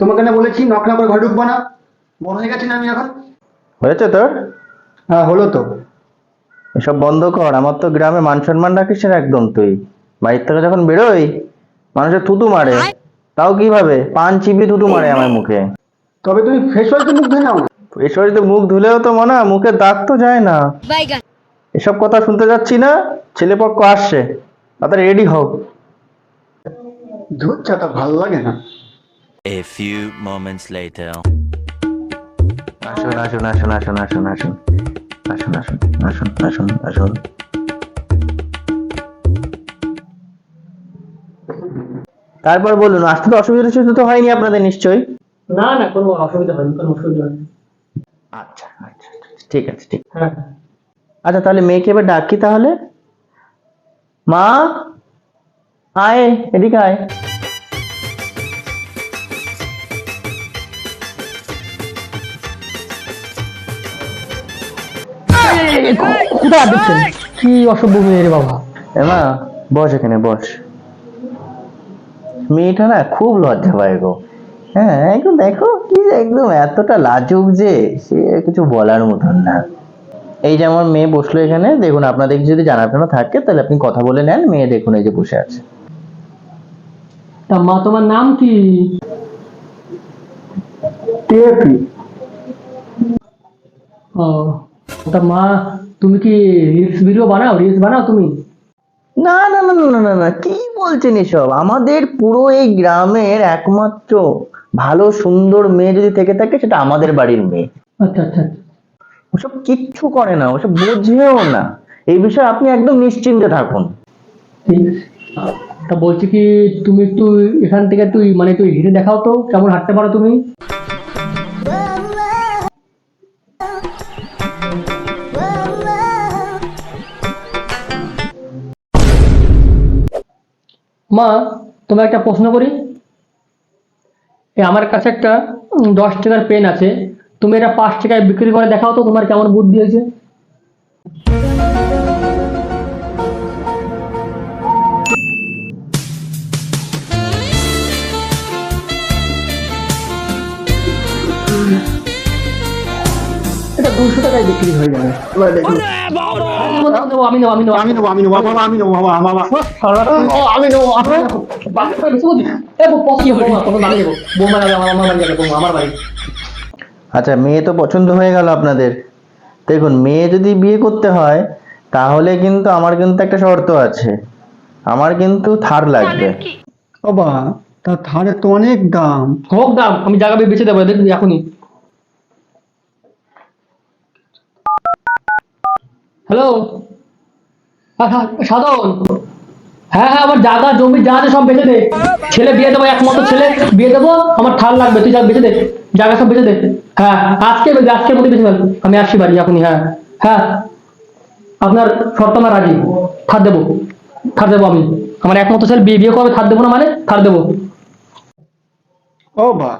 তোমাকে না বলেছি নক না করে ঘরে ঢুকবো না। বড় হয়ে গেছি না আমি এখন? হয়েছে তোর? হ্যাঁ হলো তো। এসব বন্ধ কর আমার তো গ্রামে মান সম্মান রাখিস না একদম তুই। বাড়ির থেকে যখন বেরোই মানুষের থুতু মারে। তাও কীভাবে? পান চিপি থুতু মারে আমার মুখে। তবে তুমি ফেস ওয়াশ মুখ ধুয়ে নাও। এসব যদি মুখ ধুলেও তো মনে হয় মুখের দাগ তো যায় না। এসব কথা শুনতে যাচ্ছি না ছেলেপক্ষ আসছে। তাড়াতাড়ি রেডি হও। ধুর চাটা ভালো লাগে না। A few moments later. আসুন আসুন আসুন আসুন আসুন আসুন। আসুন আসুন আসুন আসুন আসুন। তারপর বলুন আসতে তো অসুবিধা তো হয়নি আপনাদের নিশ্চয়ই? না না কোনো অসুবিধা হয়নি কোনো অসুবিধা হয়নি। আচ্ছা আচ্ছা আচ্ছা, ঠিক আছে ঠিক। হ্যাঁ। আচ্ছা তাহলে মেয়েকে এবার ডাকি তাহলে? মা? আয় এদিকে আয়। কোথায় দিচ্ছেন কি অসভ্য মেয়ে রে বাবা। এমা বস এখানে বস। মেয়েটা না খুব লজ্জা পায় গো। হ্যাঁ একদম দেখো কি একদম এতটা লাজুক যে সে কিছু বলার মতন না। এই যে আমার মেয়ে বসল এখানে দেখুন আপনাদের যদি জানাশোনা থাকে তাহলে আপনি কথা বলে নেন মেয়ে দেখুন এই যে বসে আছে। তা মা তোমার নাম কি? টেপি ও তা মা তুমি কি রিলস ভিডিও বানাও? রিলস বানাও তুমি? না না না না না না কি বলছেন এসব? আমাদের পুরো এই গ্রামের একমাত্র ভালো সুন্দর মেয়ে যদি থেকে থাকে সেটা আমাদের বাড়ির মেয়ে। আচ্ছা আচ্ছা আচ্ছা। ওসব কিচ্ছু করে না ওসব বোঝেও না। এই বিষয়ে আপনি একদম নিশ্চিন্তে থাকুন। তা বলছি কি তুমি একটু এখান থেকে তুই মানে তুই হেঁটে দেখাও তো কেমন হাঁটতে পারো তুমি? মা, তোমার একটা প্রশ্ন করি? আমার কাছে একটা দশ টাকার পেন আছে। তুমি এটা পাঁচ টাকায় বিক্রি করে দেখাও তো তোমার কেমন বুদ্ধি হয়েছে। দুশো টাকায় বিক্রি হয়ে যাবে। আমি নেব আমি নেব আমি নেব। আমি নেব বাবা আমি নেব বাবা বাবা। আমি নেব আপনার এ পকি বৌমা কোনো বাড়ি যাব বৌমা যাবে আমার আমার বাড়ি যাবে বৌমা আমার বাড়ি। আচ্ছা মেয়ে তো পছন্দ হয়ে গেল আপনাদের। দেখুন মেয়ে যদি বিয়ে করতে হয় তাহলে কিন্তু আমার কিন্তু একটা শর্ত আছে। আমার কিন্তু থার লাগবে। বাবা তা থারে তো অনেক দাম। হোক দাম আমি জায়গা বেছে দেবো দেখবি এখনই। হ্যালো সাধন। হ্যাঁ হ্যাঁ আমার জায়গা জমি, যা সব বেঁচে দে। ছেলে, বিয়ে দেবো, একমাত্র ছেলে, বিয়ে দেবো, আমার ঠাল লাগবে, তুই যা, বেঁচে দে, জায়গা সব বেঁচে দে। হ্যাঁ আজকে আজকের মধ্যে বেঁচে ফেল আমি আসছি বাড়ি এখনই হ্যাঁ। হ্যাঁ আপনার শর্ত আমার রাজি থার দেবো থার দেবো আমি। আমার একমাত্র ছেলে, বিয়ে বিয়ে করবে থার দেবো না মানে থার দেবো। ও বা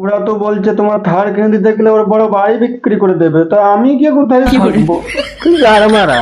ওরা তো বলছে তোমার থার কিনে দিতে গেলে ওর বড় বাড়ি বিক্রি করে দেবে। তা আমি গিয়ে কোথায় থাকব আর মারা।